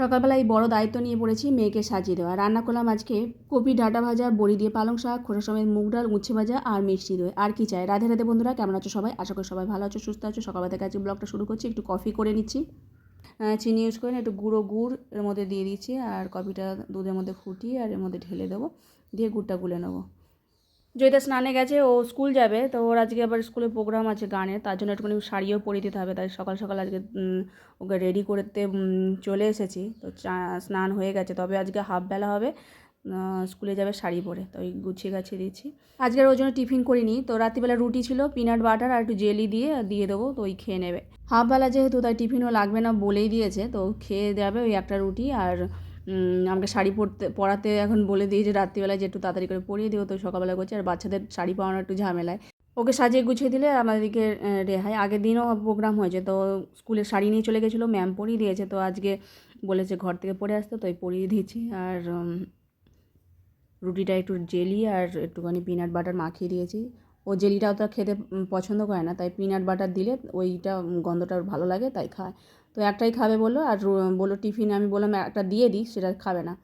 সকালবেলা এই বড় দায়িত্ব নিয়ে পড়েছি মেয়েকে সাজিয়ে দেওয়া। রান্না করলাম আজকে কপি, ডাঁটা ভাজা, বড়ি দিয়ে পালং শাক, খোসা সমেত মুগ ডাল, উচ্ছে ভাজা আর মিষ্টি দই। আর কি চাই? রাধে রাধে বন্ধুরা, কেমন আছো সবাই? আশা করি সবাই ভালো আছো, সুস্থ আছো। সকালবেলা থেকে আজকে ব্লগটা শুরু করছি, একটু কফি করে নিচ্ছি। চিনি ইউজ করে একটু গুঁড়ো, গুড় এর মধ্যে দিয়ে দিচ্ছি আর কফিটা দুধের মধ্যে ফুটিয়ে আর এর মধ্যে ঢেলে দেবো, দিয়ে গুড়টা গুলে নেব। জয়িতা স্নানে গেছে, ও স্কুল যাবে, তো ওর আজকে আবার স্কুলে প্রোগ্রাম আছে গানের, তার জন্য একটুখানি শাড়িও পরিয়ে দিতে হবে, তাই সকাল সকাল আজকে ওকে রেডি করতে চলে এসেছি, তো স্নান হয়ে গেছে, তবে আজকে হাফ বেলা হবে স্কুলে যাবে শাড়ি পরে, তো ওই গুছিয়ে গাছিয়ে দিচ্ছি। আজকের ওর জন্য টিফিন করিনি, তো রাত্রিবেলা রুটি ছিল পিনাট বাটার আর একটু জেলি দিয়ে দিয়ে দেবো, তো ওই খেয়ে নেবে। হাফ বেলা যেহেতু, তাই টিফিনও লাগবে না বলেই দিয়েছে, তো খেয়ে যাবে ওই একটা রুটি, আর আমাকে শাড়ি পরতে, পরাতে এখন বলে দিয়েছে রাত্রিবেলায় যে একটু তাড়াতাড়ি করে পরিয়ে দিও, তো সকালবেলা করছে। আর বাচ্চাদের শাড়ি পরানো একটু ঝামেলায়। ওকে সাজিয়ে গুছিয়ে দিলে আমাদেরকে রেহাই। আগের দিনও প্রোগ্রাম হয়েছে, তো স্কুলে শাড়ি নিয়ে চলে গেছিল, ম্যাম পরিয়ে দিয়েছে। তো আজকে বলেছে ঘর থেকে পরে আসতে, তো পরিয়ে দিয়েছি। আর রুটিটা একটু জেলি আর একটুখানি পিনাট বাটার মাখিয়ে দিয়েছি। ও জেলিটা অতটা খেতে পছন্দ করে না, তাই পিনাট বাটার দিলে ওইটা গন্ধটা ভালো লাগে, তাই খায়। তো একটাই খাবে বলল, আর বলল টিফিন আমি বললাম একটা দিয়ে দিই, সেটা খাবে না।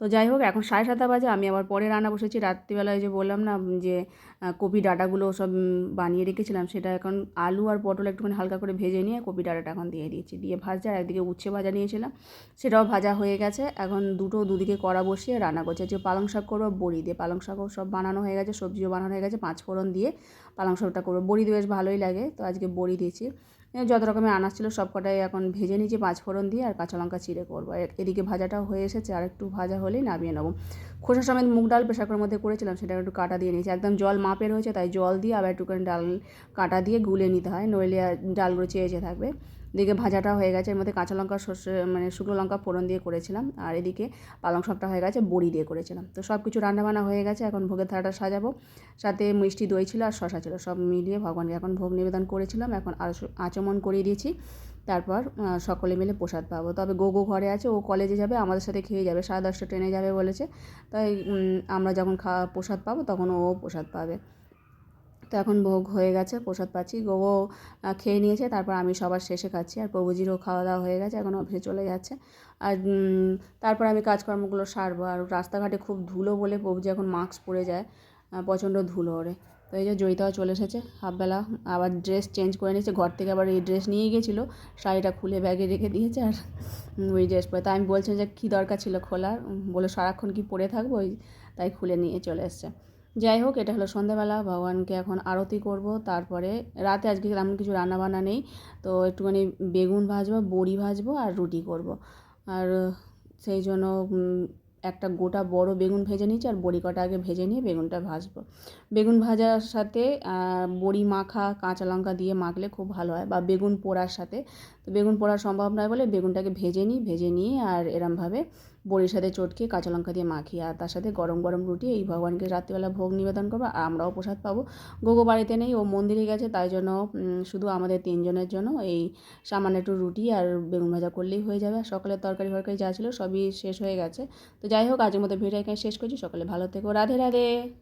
তো যাই হোক, এখন সাড়ে সাতটা বাজে, আমি আবার পরে রান্না বসেছি। রাত্রিবেলায় যে বললাম না যে কপি ডাঁটাগুলো সব বানিয়ে রেখেছিলাম, সেটা এখন আলু আর পটল একটুখানি হালকা করে ভেজে নিয়ে কপি ডাঁটাটা এখন দিয়ে দিয়েছি। দিয়ে ভাজা, একদিকে উচ্ছে ভাজা নিয়েছিলাম, সেটাও ভাজা হয়ে গেছে। এখন দুটো দুদিকে কড়া বসিয়ে রান্না করছে। যে পালং শাক করব, বড়ি দিয়ে। পালং শাকও সব বানানো হয়ে গেছে, সবজিও বানানো হয়ে গেছে পাঁচ ফোড়ন দিয়ে পালং শাকটা করব। বড়ি দিয়ে বেশ ভালোই লাগে, তো আজকে বড়ি দিয়েছি। যত রকমের আনাজ ছিল সব কটাই এখন ভেজে নিয়েছি, পাঁচফোড়ন দিয়ে আর কাঁচা লঙ্কা চিড়ে করব। এদিকে ভাজাটাও হয়ে এসেছে, আর একটু ভাজা হলেই নামিয়ে নেব। খোসা সমেত মুগ ডাল প্রেশার মধ্যে করেছিলাম সেটা একটু কাটা দিয়ে নিয়েছি। একদম জল মাপের হয়েছে, তাই জল দিয়ে আবার একটুখানি ডাল কাটা দিয়ে গুলে নিতে হয়, নইলে ডালগুলো চেয়েছে থাকবে। এদিকে ভাজাটা হয়ে গেছে। এর মধ্যে কাঁচা লঙ্কা, সর্ষে মানে শুকনো লঙ্কা ফোড়ন দিয়ে করেছিলাম। আর এদিকে পালং শাকটা হয়ে গেছে, বড়ি দিয়ে করেছিলাম। তো সব কিছু রান্নাবান্না হয়ে গেছে, এখন ভোগের থালাটা সাজাবো। সাথে মিষ্টি দই ছিল আর শশা ছিল, সব মিলিয়ে ভগবানকে এখন ভোগ নিবেদন করেছিলাম। এখন আচ- আচমন করিয়ে দিয়েছি। তারপর সকলে মিলে প্রসাদ পাবো। তবে গোগো ঘরে আছে, ও কলেজে যাবে, আমাদের সাথে খেয়ে যাবে, সাড়ে দশটা ট্রেনে যাবে বলেছে। তাই আমরা যখন খাওয়া প্রসাদ পাবো, তখন ও প্রসাদ পাবে। তো এখন ভোগ হয়ে গেছে, প্রসাদ পাচ্ছি গোগো খেয়ে নিয়েছে, তারপর আমি সবার শেষে খাচ্ছি। আর প্রভুজিরও খাওয়া দাওয়া হয়ে গেছে, এখন অফিসে চলে যাচ্ছে। আর তারপর আমি কাজকর্মগুলো সারবো। আর রাস্তাঘাটে খুব ধুলো বলে প্রভুজি এখন মাস্ক পরে যায় প্রচণ্ড ধুলো ওরে। তো এই যে জয়িতাও চলে এসেছে, হাফবেলা আবার ড্রেস চেঞ্জ করে নিয়েছে, ঘর থেকে আবার এই ড্রেস নিয়ে গেছিল, শাড়িটা খুলে ব্যাগে রেখে দিয়েছে আর ওই ড্রেস পরে। তাই আমি বলছিলাম যে, কী দরকার ছিল খোলার? বলে সারাক্ষণ কি পরে থাকব? ওই, তাই খুলে নিয়ে চলে এসছে। যাই হোক, এটা হলো সন্ধ্যাবেলা, ভগবানকে এখন আরতি করব। তারপরে রাতে আজকে তেমন কিছু রান্নাবান্না নেই, তো একটুখানি বেগুন ভাজবো, বড়ি ভাজবো আর রুটি করব। আর সেই জন্য একটা গোটা বড় বেগুন ভেজে নিয়েছি আর বড়ি কটা আগে ভেজে নিয়ে বেগুনটা ভাজবো। বেগুন ভাজার সাথে বড়ি মাখা, কাঁচা লঙ্কা দিয়ে মাখলে খুব ভালো হয় বা বেগুন পোড়ার সাথে। তো বেগুন পোড়া সম্ভব নয় বলে বেগুনটাকে ভেজে নিই, ভেজে নিয়ে আর এরমভাবে বড়ির সাথে চটকে কাঁচা লঙ্কা দিয়ে মাখিয়ে, আর তার সাথে গরম গরম রুটি, এই ভগবানকে রাত্রিবেলা ভোগ নিবেদন করব, আর আমরাও প্রসাদ পাবো। গোগো বাড়িতে নেই, ও মন্দিরে গেছে, তাই জন্য শুধু আমাদের তিনজনের জন্য এই সামান্য একটু রুটি আর বেগুন ভাজা করলেই হয়ে যাবে। সকালের তরকারি ফরকারি যা ছিল সবই শেষ হয়ে গেছে। তো যাই হোক আজের মতো ভিডিও এখানে শেষ করছি। সকালে ভালো থেকো। রাধে রাধে।